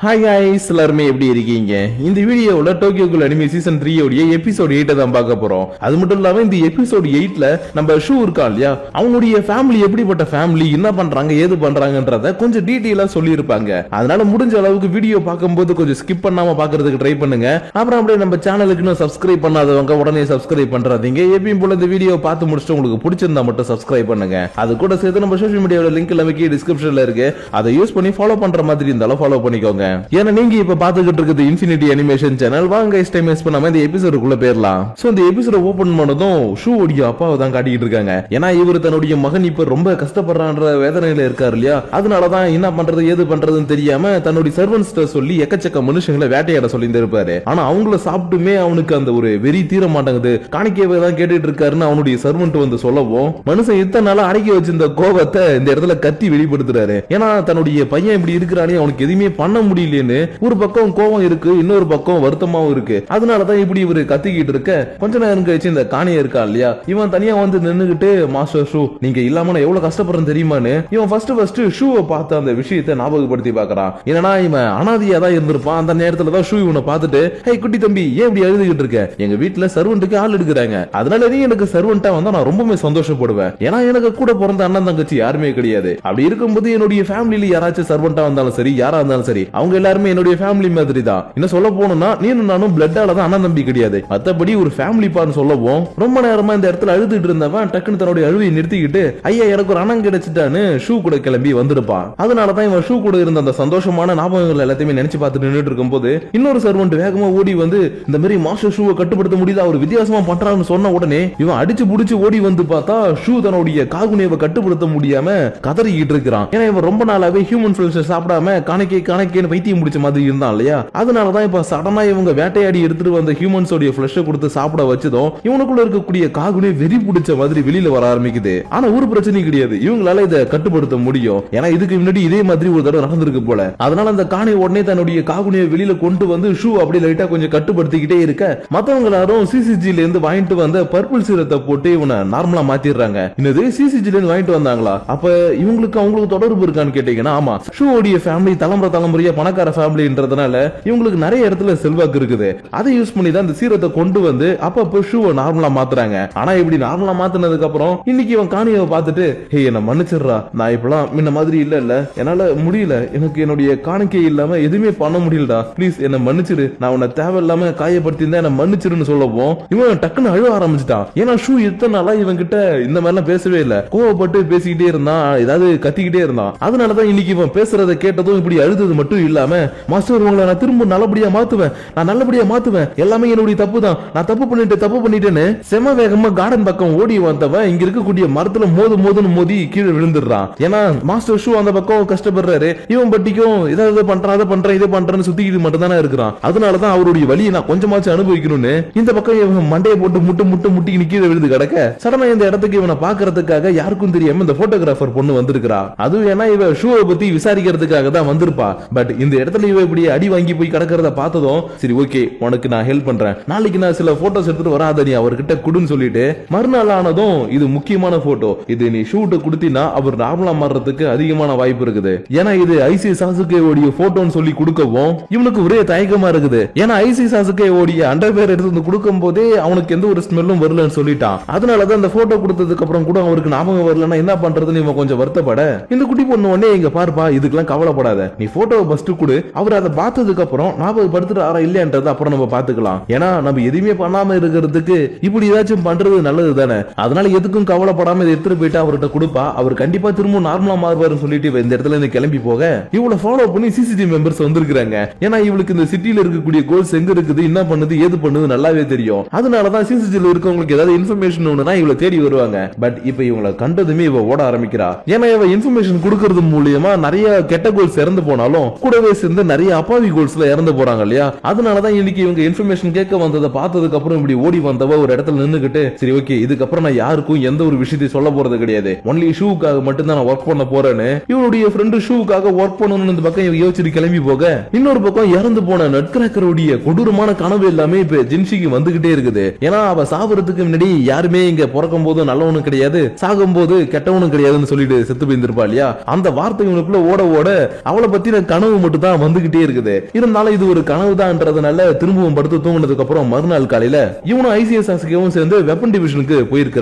Hi ஹாய்ஸ் எல்லாருமே எப்படி இருக்கீங்க? இந்த வீடியோவில் டோக்கியோக்குள் அனிமே சீசன் த்ரீ உடைய எபிசோட் எயிட்டை தான் பார்க்க போகிறோம் அது மட்டும் இல்லாமல் இந்த எபிசோட் எயிட்டில் நம்ம ஷூ இருக்கா இல்லையா? அவனுடைய ஃபேமிலி எப்படிப்பட்ட ஃபேமிலி என்ன பண்ணுறாங்க ஏது பண்ணுறாங்கன்றத கொஞ்சம் டீட்டெயிலாக சொல்லியிருப்பாங்க. அதனால முடிஞ்ச அளவுக்கு வீடியோ பார்க்கும்போது கொஞ்சம் ஸ்கிப் பண்ணாமல் பார்க்கறதுக்கு ட்ரை பண்ணுங்க. அப்புறம் அப்படியே நம்ம சேனலுக்கு இன்னும் சப்ஸ்கிரைப் பண்ணாதவங்க உடனே சப்ஸ்கிரைப் பண்றாதீங்க. எப்பயும் போல இந்த வீடியோ பார்த்து முடிச்சுட்டு உங்களுக்கு பிடிச்சிருந்தா மட்டும் சப்ஸ்கிரைப் பண்ணுங்க. அது கூட சேர்த்து நம்ம சோஷியல் மீடியாவோட லிங்க் எல்லாமே டிஸ்கிரிப்ஷனில் இருக்கு. அதை யூஸ் பண்ணி ஃபாலோ பண்ணுற மாதிரி இருந்தாலும் ஃபாலோ பண்ணிக்கோங்க. ஏன்னா நீங்க இப்ப பாத்துக்கிட்டு இருக்கிறது இன்ஃபினிட்டி அனிமேஷன் சேனல் வாங்க டைம் வேஸ்ட் பண்ணாம இந்த எபிசோடுக்குள்ள போயிடலாம். சோ இந்த எபிசோட ஓபன் பண்ணதும் ஷூ உடைய அப்பாவை தான் காட்டிக்கிட்டு இருக்காங்க. ஏன்னா இவர் தன்னுடைய மகன் இப்ப ரொம்ப கஷ்டப்படுறான்ற வேதனையில இருக்காரு இல்லையா? அதனாலதான் என்ன பண்றது ஏது பண்றதுன்னு தெரியாம தன்னுடைய சர்வன்ஸ் சொல்லி எக்கச்சக்க மனுஷங்களை வேட்டையாட சொல்லி இருப்பாரு. ஆனா அவங்கள சாப்பிட்டுமே அவனுக்கு அந்த ஒரு வெறி தீர மாட்டேங்குது. காணிக்கையை தான் கேட்டுட்டு இருக்காருன்னு அவனுடைய சர்வன்ட் வந்து சொல்லவும் மனுஷன் இத்தனை நாளா அடக்கி வச்சிருந்த கோபத்தை இந்த இடத்துல கத்தி வெளிப்படுத்துறாரு. ஏன்னா தன்னுடைய பையன் இப்படி இருக்கிறானே அவனுக்கு எதுவுமே பண்ண முடியும் முடியலன்னு ஒரு பக்கம் கோபம் இருக்கு இன்னொரு பக்கம் வருத்தமாவும் இருக்கு. அதனாலதான் இப்படி இவரு கத்திக்கிட்டு இருக்க. கொஞ்ச நேரம் கழிச்சு இந்த காணியா இருக்கா இல்லையா? இவன் தனியா வந்து நின்னுகிட்டு மாஸ்டர் ஷூ நீங்க இல்லாம நான் எவ்வளவு கஷ்டப்படுறேன் தெரியுமான்னு? இவன் ஃபர்ஸ்ட் ஃபர்ஸ்ட் ஷூவை பார்த்து அந்த விஷயத்தை ஞாபகப்படுத்தி பாக்குறான் என்னன்னா இவன் அனாதியா தான் இருந்திருப்பான். அந்த நேரத்துல தான் ஷூ இவனை பார்த்துட்டு ஹே குட்டி தம்பி ஏன் இப்படி எழுதிக்கிட்டு இருக்க? எங்க வீட்டுல சர்வெண்ட்டுக்கு ஆள் எடுக்கிறாங்க. அதனால நீ எனக்கு சர்வெண்டா வந்தா நான் ரொம்பவே சந்தோஷப்படுவேன். ஏன்னா எனக்கு கூட பிறந்த அண்ணன் தங்கச்சி யாருமே கிடையாது. அப்படி இருக்கும்போது என்னுடைய ஃபேமிலியில யாராச்சும் சர்வெண்டா வந்தாலும் சரி யாரா இருந்தாலும் சரி அவங்க எல்லாருமே என்னுடைய ஃபேமிலி மாதிரி தான் என்ன சொல்ல போனோம்னா நீனும் நானும் பிளட்டால தான் அண்ணன் தம்பி கிடையாது. மத்தபடி ஒரு ஃபேமிலி பான்னு சொல்லவும் ரொம்ப நேரமா இந்த இடத்துல அழுதுட்டு இருந்தவன் டக்குன்னு தன்னுடைய அழுவையை நிறுத்திக்கிட்டு ஐயா எனக்கு ஒரு அண்ணன் கிடைச்சிட்டான்னு ஷூ கூட கிளம்பி வந்திருப்பான் அதனாலதான் இவன் ஷூ கூட இருந்த அந்த சந்தோஷமான ஞாபகங்கள் எல்லாத்தையுமே நினைச்சு பார்த்துட்டு நின்றுட்டு இருக்கும்போது இன்னொரு சர்வெண்ட் வேகமா ஓடி வந்து இந்த மாதிரி மாஸ்டர் ஷூவை கட்டுப்படுத்த முடியுது? அவர் வித்தியாசமா பண்றாருன்னு சொன்ன உடனே இவன் அடிச்சு புடிச்சு ஓடி வந்து பார்த்தா ஷூ தன்னுடைய காகுனியவை கட்டுப்படுத்த முடியாம கதறிக்கிட்டு இருக்கிறான். ஏன்னா இவன் ரொம்ப நாளாவே ஹியூமன் ஃபிளஷ் சாப்பிடாம கணக்கே கணக்கேன்னு பைத்தியம் முடிச்ச மாதிரி இருந்தான் இல்லையா? அதனாலதான் இப்ப சடனா இவங்க வேட்டையாடி எடுத்துட்டு வந்த ஹியூமன்ஸ் உடைய கொடுத்து சாப்பிட வச்சதும் இவனுக்குள்ள இருக்கக்கூடிய காகுனே வெறி பிடிச்ச மாதிரி வெளியில வர ஆரம்பிக்குது. ஆனா ஒரு பிரச்சனையும் கிடையாது. இவங்களால இதை கட்டுப்படுத்த முடியும். ஏன்னா இதுக்கு முன்னாடி இதே மாதிரி ஒரு தடவை நடந்திருக்கு போல. அதனால அந்த காணை உடனே தன்னுடைய காகுனியை வெளியில கொண்டு வந்து ஷூ அப்படி லைட்டா கொஞ்சம் கட்டுப்படுத்திக்கிட்டே இருக்க மத்தவங்க எல்லாரும் சிசிஜில இருந்து வாங்கிட்டு வந்த பர்பிள் சீரத்தை போட்டு இவனை நார்மலா மாத்திடுறாங்க. என்னது? சிசிஜில இருந்து வாங்கிட்டு வந்தாங்களா? அப்ப இவங்களுக்கு அவங்களுக்கு தொடர்பு இருக்கான்னு கேட்டீங்கன்னா ஆமா. ஷூ உடைய ஃபேமிலி தலைமுறை தலைமுறையா பணக்கார ஃபேமிலின்றதுனால இவங்களுக்கு நிறைய இடத்துல செல்வாக்கு இருக்குது. அதை யூஸ் பண்ணி தான் இந்த சீரத்தை கொண்டு வந்து அப்பப்போ ஷூவை நார்மலா மாத்துறாங்க. ஆனா இப்படி நார்மலா மாத்தினதுக்கு அப்புறம் இன்னைக்கு இவன் காணியை பார்த்துட்டு ஹே என்ன மன்னிச்சிடுறா. நான் இப்பெல்லாம் முன்ன மாதிரி இல்ல இல்ல என்னால முடியல. எனக்கு என்னுடைய காணிக்கை இல்லாம எதுவுமே பண்ண முடியலடா. ப்ளீஸ் என்ன மன்னிச்சிடு. நான் உன்னை தேவையில்லாம காயப்படுத்தி இருந்தா என்ன மன்னிச்சிருன்னு சொல்லவும் இவன் டக்குன்னு அழுவ ஆரம்பிச்சிட்டான். ஏன்னா ஷூ இத்தனை நாளா இவன் கிட்ட இந்த மாதிரிலாம் பேசவே இல்ல. கோவப்பட்டு பேசிக்கிட்டே இருந்தான். ஏதாவது கத்திக்கிட்டே இருந்தான். அதனாலதான் இன்னைக்கு இவன் பேசுறதை கேட்டதும் இப்படி அழுதது மட்டும் இல்ல. இல்லாம மாஸ்டர் உங்களை நான் திரும்ப நல்லபடியா மாத்துவேன். நான் நல்லபடியா மாத்துவேன். எல்லாமே என்னுடைய தப்பு தான் நான் தப்பு பண்ணிட்டு தப்பு பண்ணிட்டேன்னு செம வேகமா கார்டன் பக்கம் ஓடி வந்தவன் இங்க இருக்கக்கூடிய மரத்துல மோது மோதுன்னு மோதி கீழே விழுந்துடுறான். ஏன்னா மாஸ்டர் ஷூ அந்த பக்கம் கஷ்டப்படுறாரு. இவன் பட்டிக்கும் இதை பண்றான் அதை பண்றேன் இதை பண்றேன்னு சுத்திக்கிட்டு மட்டும் தானே இருக்கிறான். அதனாலதான் அவருடைய வழியை நான் கொஞ்சமாச்சும் அனுபவிக்கணும்னு இந்த பக்கம் இவன் மண்டையை போட்டு முட்டு முட்டு முட்டி கீழே விழுந்து கிடக்க சடனா இந்த இடத்துக்கு இவனை பாக்குறதுக்காக யாருக்கும் தெரியாம இந்த போட்டோகிராஃபர் பொண்ணு வந்திருக்கிறா. அதுவும் ஏன்னா இவ ஷூவை பத்தி விசாரிக்கிறதுக்காக தான் வந்திருப்பா. பட் இந்த இடத்துல இவ இப்படி அடி வாங்கி போய் கிடக்கிறத பார்த்ததும் சரி ஓகே உனக்கு நான் ஹெல்ப் பண்றேன். நாளைக்கு நான் சில போட்டோஸ் எடுத்துட்டு வராத நீ அவர்கிட்ட குடுன்னு சொல்லிட்டு மறுநாள் ஆனதும் இது முக்கியமான போட்டோ இது நீ ஷூட்டு கொடுத்தினா அவர் நார்மலா மாறுறதுக்கு அதிகமான வாய்ப்பு இருக்குது. ஏன்னா இது ஐசி சாசுகே ஓடிய போட்டோன்னு சொல்லி கொடுக்கவும் இவனுக்கு ஒரே தயக்கமா இருக்குது. ஏன்னா ஐசி சாசுகே ஓடிய அண்டர் பேர் எடுத்து வந்து கொடுக்கும் போதே அவனுக்கு எந்த ஒரு ஸ்மெல்லும் வரலன்னு சொல்லிட்டான். அதனாலதான் அந்த போட்டோ கொடுத்ததுக்கு அப்புறம் கூட அவருக்கு ஞாபகம் வரலன்னா என்ன பண்றதுன்னு இவன் கொஞ்சம் வருத்தப்பட. இந்த குட்டி பொண்ணு உடனே இங்க பாருப்பா இதுக்கெல்லாம் கவலைப்படாத. நீ போட்டோவை ஃபர்ஸ்ட் ஃபர்ஸ்ட் கொடு. அவர் அதை பார்த்ததுக்கு அப்புறம் ஞாபகப்படுத்துறாரா இல்லையன்றது அப்புறம் நம்ம பாத்துக்கலாம் ஏன்னா நம்ம எதுவுமே பண்ணாம இருக்கிறதுக்கு இப்படி ஏதாச்சும் பண்றது நல்லது தானே? அதனால எதுக்கும் கவலைப்படாம இதை எடுத்துட்டு போயிட்டு அவர்கிட்ட கொடுப்பா. அவர் கண்டிப்பா திரும்ப நார்மலா மாறுவாருன்னு சொல்லிட்டு இந்த இடத்துல இருந்து கிளம்பி போக இவளை ஃபாலோ பண்ணி சிசிடிவி மெம்பர்ஸ் வந்திருக்காங்க ஏன்னா இவளுக்கு இந்த சிட்டியில இருக்கக்கூடிய கோல்ஸ் எங்க இருக்குது என்ன பண்ணுது ஏது பண்ணுது நல்லாவே தெரியும். அதனாலதான் சிசிடிவில இருக்கவங்களுக்கு ஏதாவது இன்ஃபர்மேஷன் ஒண்ணுனா இவளை தேடி வருவாங்க. பட் இப்ப இவங்களை கண்டதுமே இவ ஓட ஆரம்பிக்கிறா. ஏன்னா இவ இன்ஃபர்மேஷன் கொடுக்கறது மூலியமா நிறைய கெட்ட கோல்ஸ் இறந்து போனாலும் கூட கூடவே சேர்ந்து நிறைய அப்பாவி கோல்ஸ்ல இறந்து போறாங்க இல்லையா? அதனாலதான் இன்னைக்கு இவங்க இன்ஃபர்மேஷன் கேட்க வந்ததை பார்த்ததுக்கு அப்புறம் இப்படி ஓடி வந்தவ ஒரு இடத்துல நின்னுகிட்டு சரி ஓகே இதுக்கப்புறம் நான் யாருக்கும் எந்த ஒரு விஷயத்தையும் சொல்ல போறது கிடையாது. ஒன்லி ஷூக்காக மட்டும் தான் நான் ஒர்க் பண்ண போறேன்னு இவனுடைய ஃப்ரெண்டு ஷூக்காக ஒர்க் பண்ணணும்னு இந்த பக்கம் இவ யோசிச்சுட்டு கிளம்பி போக இன்னொரு பக்கம் இறந்து போன நட்கிராக்கருடைய கொடூரமான கனவு எல்லாமே இப்ப ஜின்ஷிக்கு வந்துகிட்டே இருக்குது. ஏன்னா அவ சாவறதுக்கு முன்னாடி யாருமே இங்க பிறக்கும் போது நல்லவனும் கிடையாது சாகும் போது கெட்டவனும் கிடையாதுன்னு சொல்லிட்டு செத்து போயிருந்திருப்பா இல்லையா? அந்த வார்த்தை இவனுக்குள்ள ஓட ஓட அவளை பத்தின கனவு மட்டும் தான் வந்துகிட்டே இருக்குது. இருந்தாலும் இது ஒரு கனவு தான்ன்றதுனால திரும்பவும் படுத்து தூங்கினதுக்கு அப்புறம் மறுநாள் காலையில இவனும் ஐசிஎஸ் சேர்ந்து வெப்பன் டிவிஷனுக்கு போயிருக்காங்க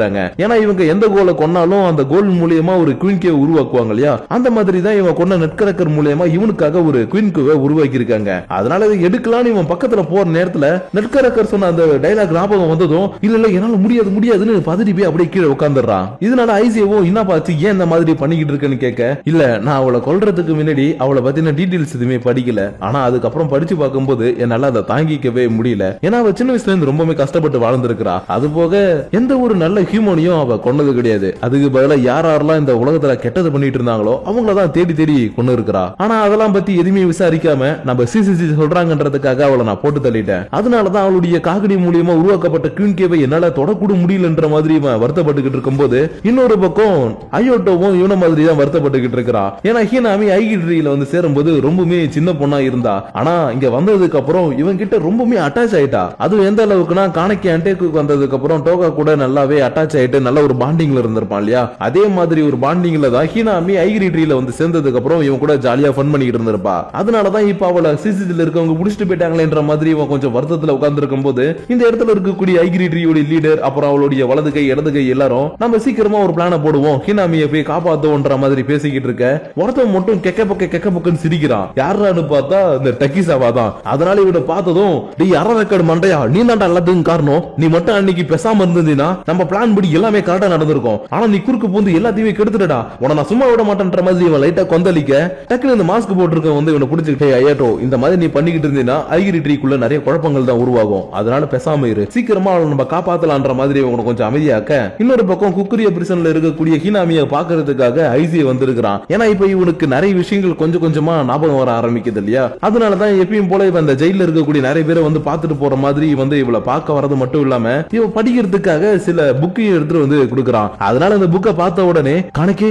ஏன்னா இவங்க எந்த கோலை கொன்னாலும் அந்த கோல் மூலியமா ஒரு குயின்கே உருவாக்குவாங்க இல்லையா? அந்த மாதிரி தான் இவன் கொண்ட நெட்கரக்கர் மூலியமா இவனுக்காக ஒரு குயின் உருவாக்கி இருக்காங்க அதனால இதை எடுக்கலாம்னு இவன் பக்கத்துல போற நேரத்துல நெட்கரக்கர் சொன்ன அந்த டைலாக் ஞாபகம் வந்ததும் இல்ல இல்ல என்னால முடியாது முடியாதுன்னு பதறி போய் அப்படியே கீழே உட்காந்துடுறான் இதனால ஐசிஓ என்ன பார்த்து ஏன் இந்த மாதிரி பண்ணிக்கிட்டு இருக்கேன்னு கேட்க இல்ல நான் அவளை கொல்றதுக்கு முன்னாடி அவளை பத்தின டீடைல்ஸ் எதுவுமே படிக்கல. ஆனா அதுக்கப்புறம் படிச்சு பார்க்கும்போது என்னால அதை தாங்கிக்கவே முடியல. ஏன்னா அவ சின்ன வயசுல இருந்து ரொம்பவே கஷ்டப்பட்டு வாழ்ந்திருக்கிறா. அது போக எந்த ஒரு நல்ல ஹியூமனையும் அவ கொண்டது கிடையாது. அதுக்கு பதிலாக யார் யாரெல்லாம் இந்த உலகத்துல கெட்டது பண்ணிட்டு இருந்தாங்களோ அவங்கள தான் தேடி தேடி கொண்டு இருக்கிறா. ஆனா அதெல்லாம் பத்தி எதுவுமே விசாரிக்காம நம்ம சிசிசி சொல்றாங்கன்றதுக்காக அவளை நான் போட்டு தள்ளிட்டேன். அதனாலதான் அவளுடைய காகடி மூலியமா உருவாக்கப்பட்ட கியூன் கேவை என்னால தொடக்கூட முடியலன்ற மாதிரி இவன் வருத்தப்பட்டுக்கிட்டு இருக்கும்போது இன்னொரு பக்கம் ஐயோட்டோவும் இவன மாதிரி தான் வருத்தப்பட்டுக்கிட்டு இருக்கிறா. ஏன்னா ஹீனாமி ஐகிட்ரியில வந்து சேரும்போது ரொம்ப ரொம்பவுமே சின்ன பொண்ணா இருந்தா. ஆனா இங்க வந்ததுக்கு அப்புறம் இவன் கிட்ட ரொம்பவுமே அட்டாச் ஆயிட்டா. அதுவும் எந்த அளவுக்குன்னா காணக்கி அண்டேக்கு வந்ததுக்கு அப்புறம் டோகா கூட நல்லாவே அட்டாச் ஆயிட்டு நல்ல ஒரு பாண்டிங்ல இருந்திருப்பான் இல்லையா? அதே மாதிரி ஒரு பாண்டிங்ல தான் ஹீனாமி ஐகிரிட்ரியில வந்து சேர்ந்ததுக்கு அப்புறம் இவன் கூட ஜாலியா ஃபன் பண்ணிட்டு இருந்திருப்பா. அதனாலதான் இப்ப அவளை சிசிசில இருக்கவங்க புடிச்சிட்டு போயிட்டாங்களேன்ற மாதிரி இவன் கொஞ்சம் வருத்தத்துல உட்கார்ந்து போது இந்த இடத்துல இருக்கக்கூடிய ஐகிரிட்ரியோட லீடர் அப்புறம் அவளுடைய வலது கை இடது கை எல்லாரும் நம்ம சீக்கிரமா ஒரு பிளான போடுவோம். ஹினாமியை போய் காப்பாத்துவோன்ற மாதிரி பேசிக்கிட்டு இருக்க. ஒருத்தன் மட்டும் கெக்க பக்க கெக்க பக்கன்னு சிரிக்கிறான். யாரான்னு பார்த்தா இந்த டக்கிசாவா தான். அதனால இவனை பார்த்ததும் நீ அற ரெக்கார்டு மண்டையா? நீ தான்டா எல்லாத்துக்கும் காரணம். நீ மட்டும் அன்னைக்கு பெசாம இருந்தீனா நம்ம பிளான் படி எல்லாமே கரெக்டா நடந்திருக்கும். ஆனா நீ குறுக்கு பூந்து எல்லாத்தையுமே கெடுத்துடா உன நான் சும்மா விட மாட்டேன்ற மாதிரி இவன் லைட்டா கொந்தளிக்க டக்குனு இந்த மாஸ்க் போட்டிருக்க வந்து இவனை பிடிச்சிக்கிட்டே ஐயாட்டோ இந்த மாதிரி நீ பண்ணிக்கிட்டு இருந்தீங்கன்னா ஐகிரி ட்ரீக்குள்ள நிறைய குழப்பங்கள் தான் உருவாகும். அதனால பெசாம இரு. சீக்கிரமா அவளை நம்ம காப்பாத்தலான்ற மாதிரி இவனை கொஞ்சம் அமைதியாக்க இன்னொரு பக்கம் குக்குரிய பிரிசன்ல இருக்கக்கூடிய ஹீனாமிய பாக்குறதுக்காக ஐசியை வந்திருக்கிறான். ஏன்னா இப்ப இவனுக்கு நிறைய விஷயங்கள் கொஞ்சம் கொஞ்சமா ஞாபகம் வர ஆரம்பிக்குது இல்லையா அதனாலதான் எப்பயும் போல இவன் அந்த ஜெயில இருக்கக்கூடிய நிறைய பேரை வந்து பாத்துட்டு போற மாதிரி வந்து இவளை பார்க்க வரது மட்டும் இல்லாம இவன் படிக்கிறதுக்காக சில புக்கையும் எடுத்துட்டு வந்து கொடுக்குறான். அதனால அந்த புக்கை பார்த்த உடனே கணக்கே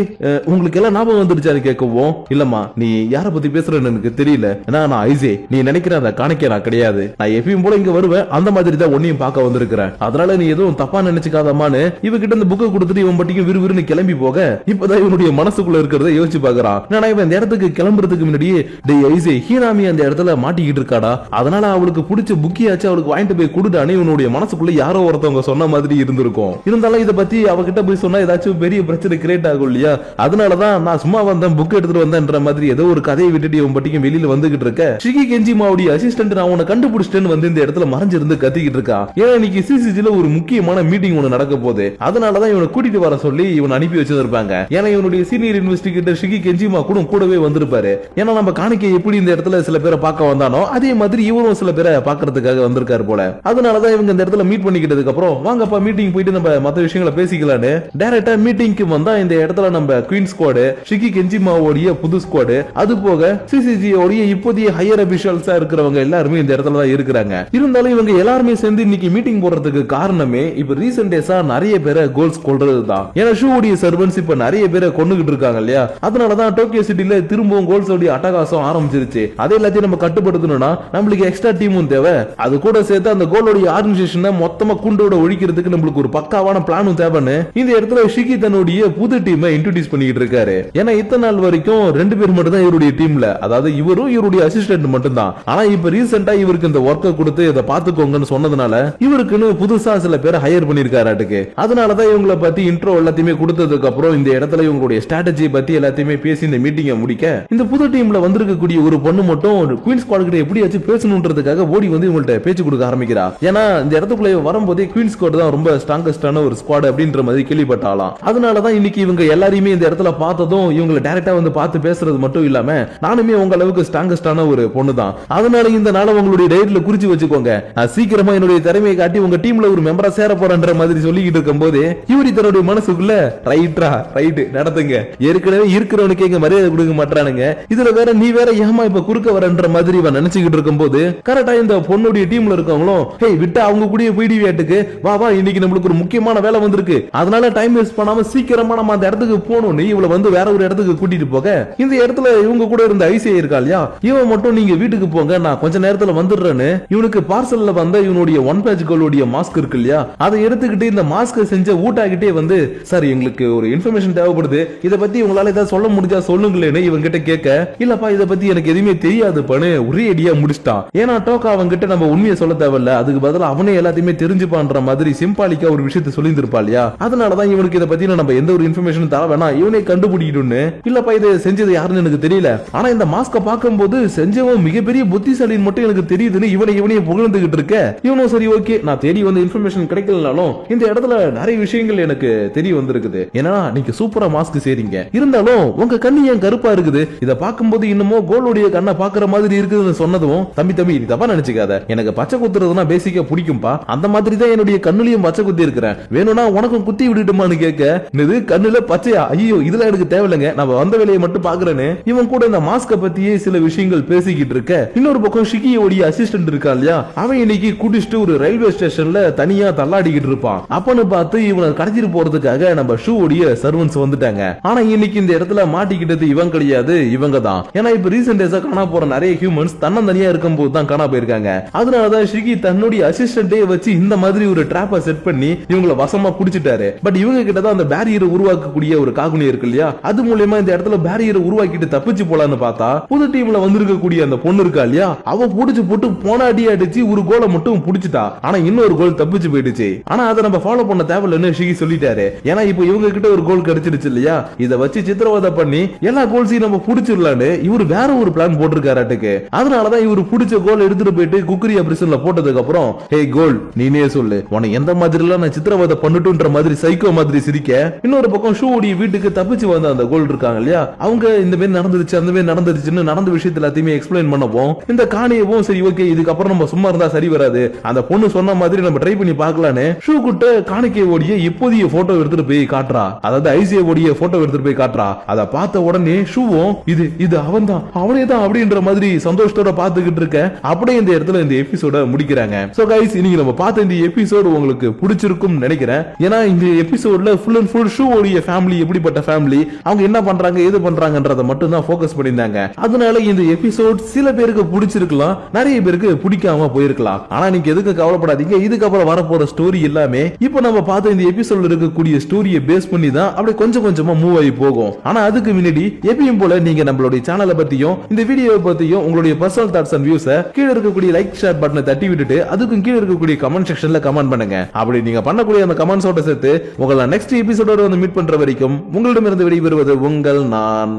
உங்களுக்கு எல்லாம் ஞாபகம் வந்துருச்சான்னு கேட்கவும் இல்லம்மா நீ யார பத்தி பேசுறன்னு எனக்கு தெரியல. ஏன்னா நான் ஐசே நீ நினைக்கிற அந்த கணக்கே நான் கிடையாது. நான் எப்பயும் போல இங்க வருவேன். அந்த மாதிரி தான் உன்னையும் பார்க்க வந்திருக்கிறேன். அதனால நீ எதுவும் தப்பா நினைச்சுக்காதம்மான்னு இவகிட்ட இந்த புக்கை கொடுத்துட்டு இவன் பட்டிக்கு விறுவிறுன்னு கிளம்பி போக இப்பதான் இவனுடைய மனசுக்குள்ள இருக்கிறத யோசிச்சு பாக்குறான் நான் இவன் இந்த இடத்துக்கு கிளம்புறதுக்கு முன்னாடியே டே ஐசே ஹீனாமி அந்த இடத்துல மாட்டிக்கிட்டு இருக்காடா. அதனால அவளுக்கு பிடிச்ச புக்கியாச்சு அவளுக்கு வாங்கிட்டு போய் கொடுடானே இவனுடைய மனசுக்குள்ள யாரோ ஒருத்தவங்க சொன்ன மாதிரி இருந்திருக்கும். இருந்தாலும் இதை பத்தி அவகிட்ட போய் சொன்னா ஏதாச்சும் பெரிய பிரச்சனை கிரியேட் ஆகும் இல்லையா? அதனாலதான் நான் சும்மா வந்தேன் புக் எடுத்துட்டு வந்தேன்ற மாதிரி ஏதோ ஒரு கதையை விட்டுட்டு இவன் பட்டிக்கும் வெளியில வந்துகிட்டு இருக்க. ஷிகி கெஞ்சிமாவுடைய அசிஸ்டன்ட் நான் உன்னை கண்டுபிடிச்சிட்டேன்னு வந்து இந்த இடத்துல மறைஞ்சிருந்து கத்திக்கிட்டு இருக்கான் ஏன்னா இன்னைக்கு சிசிஜில ஒரு முக்கியமான மீட்டிங் ஒன்று நடக்க போகுது. அதனாலதான் இவனை கூட்டிட்டு வர சொல்லி இவன் அனுப்பி வச்சிருப்பாங்க ஏன்னா இவனுடைய சீனியர் இன்வெஸ்டிகேட்டர் ஷிகி கெஞ்சிமா கூட கூடவே வந்திருப்பாரு. ஏன்னா நம்ம காணிக்கை எப்படி இந்த இடத்துல சில பேரை பார்க்க வந்தானோ அதே மாதிரி இவரும் சில பேரை பார்க்கறதுக்காக வந்திருக்காரு போல. அதனாலதான் இவங்க இந்த இடத்துல மீட் பண்ணிக்கிட்டதுக்கு அப்புறம் வாங்கப்பா மீட்டிங் போயிட்டு நம்ம மத்த விஷயங்களை பேசிக்கலான்னு. டைரக்டா மீட்டிங்க்கு வந்தா இந்த இடத்துல நம்ம குயின் ஸ்குவாடு ஷிகி கெஞ்சிமாவோடைய புது ஸ்குவாடு அது போக சிசிஜி உடைய இப்போதைய ஹையர் அபிஷியல்ஸா இருக்கிறவங்க எல்லாருமே இந்த இடத்துல தான் இருக்கிறாங்க. இருந்தாலும் இவங்க எல்லாருமே சேர்ந்து இன்னைக்கு மீட்டிங் போடுறதுக்கு காரணமே இப்ப ரீசெண்ட் டேஸா நிறைய பேரை கோல்ஸ் கொள்றது தான் ஏன்னா ஷூ உடைய சர்வன்ஸ் இப்ப நிறைய பேரை கொண்டுகிட்டு இருக்காங்க இல்லையா? அதனாலதான் டோக்கியோ சிட்டில திரும்பவும் கோல்ஸ் உடைய அட்டகாசம் பிரகாசம் ஆரம்பிச்சிருச்சு. அதே எல்லாத்தையும் நம்ம கட்டுப்படுத்தணும்னா நம்மளுக்கு எக்ஸ்ட்ரா டீமும் தேவை. அது கூட சேர்த்து அந்த கோலோடைய ஆர்கனைசேஷனை மொத்தமா குண்டோட ஒழிக்கிறதுக்கு நம்மளுக்கு ஒரு பக்காவான பிளானும் தேவைன்னு இந்த இடத்துல ஷிகி தன்னுடைய புது டீமை இன்ட்ரடியூஸ் பண்ணிக்கிட்டு இருக்காரு. ஏன்னா இத்தனை நாள் வரைக்கும் ரெண்டு பேர் மட்டும் தான் இவருடைய டீம்ல அதாவது இவரும் இவருடைய அசிஸ்டன்ட் மட்டும் தான் ஆனா இப்ப ரீசெண்டா இவருக்கு இந்த ஒர்க்கை கொடுத்து இதை பாத்துக்கோங்கன்னு சொன்னதுனால இவருக்குன்னு புதுசா சில பேர் ஹையர் பண்ணிருக்காராட்டுக்கு அதனாலதான் இவங்களை பத்தி இன்ட்ரோ எல்லாத்தையுமே கொடுத்ததுக்கு அப்புறம் இந்த இடத்துல இவங்களுடைய ஸ்ட்ராட்டஜி பத்தி எல்லாத்தையுமே பேசி இந்த மீட்டிங்கை முடிக்க இந்த புது டீம்ல வந்து இருக்கக்கூடிய ஒரு பொண்ணு மட்டும் குயின் ஸ்குவாட் கிட்ட எப்படியாச்சும் பேசணுன்றதுக்காக ஓடி வந்து இவங்கள்ட்ட பேச்சு கொடுக்க ஆரம்பிக்கிறா. ஏன்னா இந்த இடத்துக்குள்ள வரும்போதே குயின் ஸ்குவாட் தான் ரொம்ப ஸ்ட்ராங்கஸ்டான ஒரு ஸ்குவாட் அப்படின்ற மாதிரி கேள்விப்பட்டாலாம் அதனாலதான் இன்னைக்கு இவங்க எல்லாரையுமே இந்த இடத்துல பார்த்ததும் இவங்களை டைரக்டா வந்து பார்த்து பேசுறது மட்டும் இல்லாம நானுமே உங்க அளவுக்கு ஸ்ட்ராங்கஸ்டான ஒரு பொண்ணு தான் அதனால இந்த நாளை உங்களுடைய டைரியில குறிச்சு வச்சுக்கோங்க. சீக்கிரமா என்னுடைய திறமையை காட்டி உங்க டீம்ல ஒரு மெம்பரா சேர போறேன்ற மாதிரி சொல்லிக்கிட்டு இருக்கும் போது இவரி தன்னுடைய மனசுக்குள்ள ரைட்ரா ரைட் நடத்துங்க. ஏற்கனவே இருக்கிறவனுக்கு இங்க மரியாதை கொடுக்க மாட்டானுங்க இதுல வேற நீ வேற ஏமா இப்ப குறுக்க வரன்ற மாதிரி இவன் நினைச்சுக்கிட்டு இருக்கும்போது கரெக்டா இந்த பொண்ணுடைய டீம்ல இருக்கவங்களும் ஹே விட்டா அவங்க கூடயே வேட்டுக்கு. வா வா இன்னைக்கு நம்மளுக்கு ஒரு முக்கியமான வேலை வந்திருக்கு. அதனால டைம் வேஸ்ட் பண்ணாம சீக்கிரமா நம்ம அந்த இடத்துக்கு போகணும் நீ இவளை வந்து வேற ஒரு இடத்துக்கு கூட்டிட்டு போக இந்த இடத்துல இவங்க கூட இருந்த ஐசிஐ இருக்கா இல்லையா? இவன் மட்டும் நீங்க வீட்டுக்கு போங்க நான் கொஞ்ச நேரத்துல வந்துடுறேன்னு இவனுக்கு பார்சல்ல வந்த இவனுடைய ஒன் பேஜ் கோலுடைய மாஸ்க் இருக்கு இல்லையா? அதை எடுத்துக்கிட்டு இந்த மாஸ்க் செஞ்ச ஊட்டாகிட்டே வந்து சார் எங்களுக்கு ஒரு இன்ஃபர்மேஷன் தேவைப்படுது. இதை பத்தி உங்களால ஏதாவது சொல்ல முடிஞ்சா சொல்லுங்களேன்னு இவங்க கிட்ட கேட்க இல்லப்பா இதை இதை பத்தி எனக்கு எதுவுமே தெரியாதுப்பான்னு ஒரே அடியா முடிச்சிட்டான். ஏன்னா டோக்கா அவன்கிட்ட நம்ம உண்மையை சொல்ல தேவையில்ல. அதுக்கு பதிலா அவனே எல்லாத்தையுமே தெரிஞ்சுப்பான்ற மாதிரி சிம்பாலிக்கா ஒரு விஷயத்த சொல்லியிருந்திருப்பா இல்லையா அதனாலதான் இவனுக்கு இதை பத்தி நம்ம எந்த ஒரு இன்ஃபர்மேஷன் தர வேணாம். இவனே கண்டுபிடிக்கணும்னு. இல்லப்பா இதை செஞ்சது யாருன்னு எனக்கு தெரியல. ஆனா இந்த மாஸ்க பார்க்கும்போது செஞ்சவன் மிகப்பெரிய புத்திசாலின்னு மட்டும் எனக்கு தெரியுதுன்னு இவனை இவனையே புகழ்ந்துகிட்டு இருக்க. இவனும் சரி ஓகே. நான் தேடி வந்த இன்ஃபர்மேஷன் கிடைக்கலனாலும் இந்த இடத்துல நிறைய விஷயங்கள் எனக்கு தெரிய வந்திருக்குது. ஏன்னா நீங்க சூப்பரா மாஸ்க் செய்றீங்க இருந்தாலும் உங்க கண்ணு ஏன் கருப்பா இருக்குது? இதை பார்க்கும்போது இன்னமும் என்னமோ கோல்டுடைய கண்ணை பாக்குற மாதிரி இருக்குதுன்னு சொன்னதும் தம்பி தம்பி நீ தப்பா நினைச்சுக்காத. எனக்கு பச்சை குத்துறதுனா பேசிக்கா பிடிக்கும்பா. அந்த மாதிரி தான் என்னுடைய கண்ணுலயும் பச்சை குத்தி இருக்கிறேன். வேணும்னா உனக்கும் குத்தி விட்டுட்டுமான்னு கேட்க இது கண்ணுல பச்சையா? ஐயோ இதெல்லாம் எனக்கு தேவையில்லைங்க. நம்ம வந்த வேலையை மட்டும் பாக்குறேன்னு இவன் கூட இந்த மாஸ்க பத்தியே சில விஷயங்கள் பேசிக்கிட்டு இருக்க. இன்னொரு பக்கம் ஷிகியோடைய அசிஸ்டன்ட் இருக்கா இல்லையா? அவன் இன்னைக்கு குடிச்சிட்டு ஒரு ரயில்வே ஸ்டேஷன்ல தனியா தள்ளாடிக்கிட்டு இருப்பான். அப்பன்னு பார்த்து இவனை கடத்திட்டு போறதுக்காக நம்ம ஷூ உடைய சர்வன்ஸ் வந்துட்டாங்க. ஆனா இன்னைக்கு இந்த இடத்துல மாட்டிக்கிட்டது இவன் கிடையாது இவங்க தான் ஏன்னா இப்ப ரீசெண்ட் டேஸா காணா போற நிறைய ஹியூமன்ஸ் தன்னந்தனியா இருக்கும் போது தான் காணா போயிருக்காங்க. அதனாலதான் ஷிகி தன்னுடைய அசிஸ்டன்டே வச்சு இந்த மாதிரி ஒரு டிராப்ப செட் பண்ணி இவங்களை வசமா புடிச்சிட்டாரு. பட் இவங்க கிட்ட தான் அந்த பேரியரை உருவாக்கக்கூடிய ஒரு காகுனி இருக்கு இல்லையா? அது மூலயமா இந்த இடத்துல பேரியரை உருவாக்கிட்டு தப்பிச்சு போலான்னு பார்த்தா புது டீம்ல வந்திருக்கக்கூடிய அந்த பொண்ணு இருக்கா இல்லையா? அவ புடிச்சு போட்டு போன அடி அடிச்சு ஒரு கோலை மட்டும் புடிச்சிட்டா. ஆனா இன்னொரு கோல் தப்பிச்சு போயிடுச்சு. ஆனா அதை நம்ம ஃபாலோ பண்ண தேவையில்லைன்னு ஷிகி சொல்லிட்டாரு. ஏன்னா இப்போ இவங்க கிட்ட ஒரு கோல் கிடைச்சிருச்சு இல்லையா? இத வச்சு சித்திரவதை பண்ணி எல்லா கோல்ஸையும் நம்ம புடிச்சிடலான்னு இவரு வேற ஒரு பிளான் போட்டிருக்காராட்டுக்கு அதனாலதான் இவர் பிடிச்ச கோல் எடுத்துட்டு போயிட்டு குக்கரியா பிரிசன்ல போட்டதுக்கு அப்புறம் ஹே கோல் நீனே சொல்லு. உன எந்த மாதிரி எல்லாம் நான் சித்திரவதை பண்ணட்டுன்ற மாதிரி சைக்கோ மாதிரி சிரிக்க. இன்னொரு பக்கம் ஷூ உடைய வீட்டுக்கு தப்பிச்சு வந்த அந்த கோல் இருக்காங்க இல்லையா? அவங்க இந்த மாதிரி நடந்துருச்சு அந்த மாதிரி நடந்துருச்சுன்னு நடந்த விஷயத்த எல்லாத்தையுமே எக்ஸ்பிளைன் பண்ணப்போம் இந்த காணியவும் சரி ஓகே இதுக்கப்புறம் நம்ம சும்மா இருந்தா சரி வராது. அந்த பொண்ணு சொன்ன மாதிரி நம்ம ட்ரை பண்ணி பார்க்கலான்னு ஷூ கிட்ட காணிக்கை ஓடிய இப்போதைய போட்டோ எடுத்துட்டு போய் காட்டுறா. அதாவது ஐசிஐ ஓடிய போட்டோ எடுத்துட்டு போய் காட்டுறா. அதை பார்த்த உடனே ஷூவும் இது இது அவன் தான் அவனே தான் அப்படின்ற மாதிரி சந்தோஷத்தோட பார்த்துக்கிட்டு இருக்க. அப்படியே இந்த இடத்துல இந்த எபிசோட முடிக்கிறாங்க. சோ கைஸ் இன்னைக்கு நம்ம பார்த்த இந்த எபிசோடு உங்களுக்கு பிடிச்சிருக்கும் நினைக்கிறேன். ஏன்னா இந்த எபிசோட்ல ஃபுல் அண்ட் ஃபுல் ஷூ உடைய ஃபேமிலி எப்படிப்பட்ட ஃபேமிலி அவங்க என்ன பண்றாங்க ஏது பண்றாங்கன்றத மட்டும் தான் ஃபோக்கஸ் பண்ணியிருந்தாங்க. அதனால இந்த எபிசோட் சில பேருக்கு பிடிச்சிருக்கலாம் நிறைய பேருக்கு பிடிக்காம போயிருக்கலாம். ஆனா நீங்க எதுக்கு கவலைப்படாதீங்க. இதுக்கப்புறம் வரப்போற ஸ்டோரி எல்லாமே இப்போ நம்ம பார்த்த இந்த எபிசோட்ல இருக்கக்கூடிய ஸ்டோரியை பேஸ் பண்ணி தான் அப்படியே கொஞ்சம் கொஞ்சமா மூவ் ஆகி போகும். ஆனா அதுக்கு முன்னாடி எப்பயும் போல நீங்க நம்மளுடைய சேனலை பத்தியும் இந்த வீடியோவை பத்தியும் உங்களுடைய பர்சனல் தாட்ஸ் அண்ட் வியூஸை கீழே இருக்கக்கூடிய லைக் ஷேர் பட்டனை தட்டி விட்டுட்டு அதுக்கும் கீழே இருக்கக்கூடிய கமெண்ட் செக்ஷன்ல கமெண்ட் பண்ணுங்க. அப்படி நீங்க பண்ணக்கூடிய அந்த கமெண்ட்ஸோட சேர்த்து உங்களை நெக்ஸ்ட் எபிசோடோட வந்து மீட் பண்ற வரைக்கும் உங்களிடமிருந்து விடைபெறுவது உங்கள் நான்.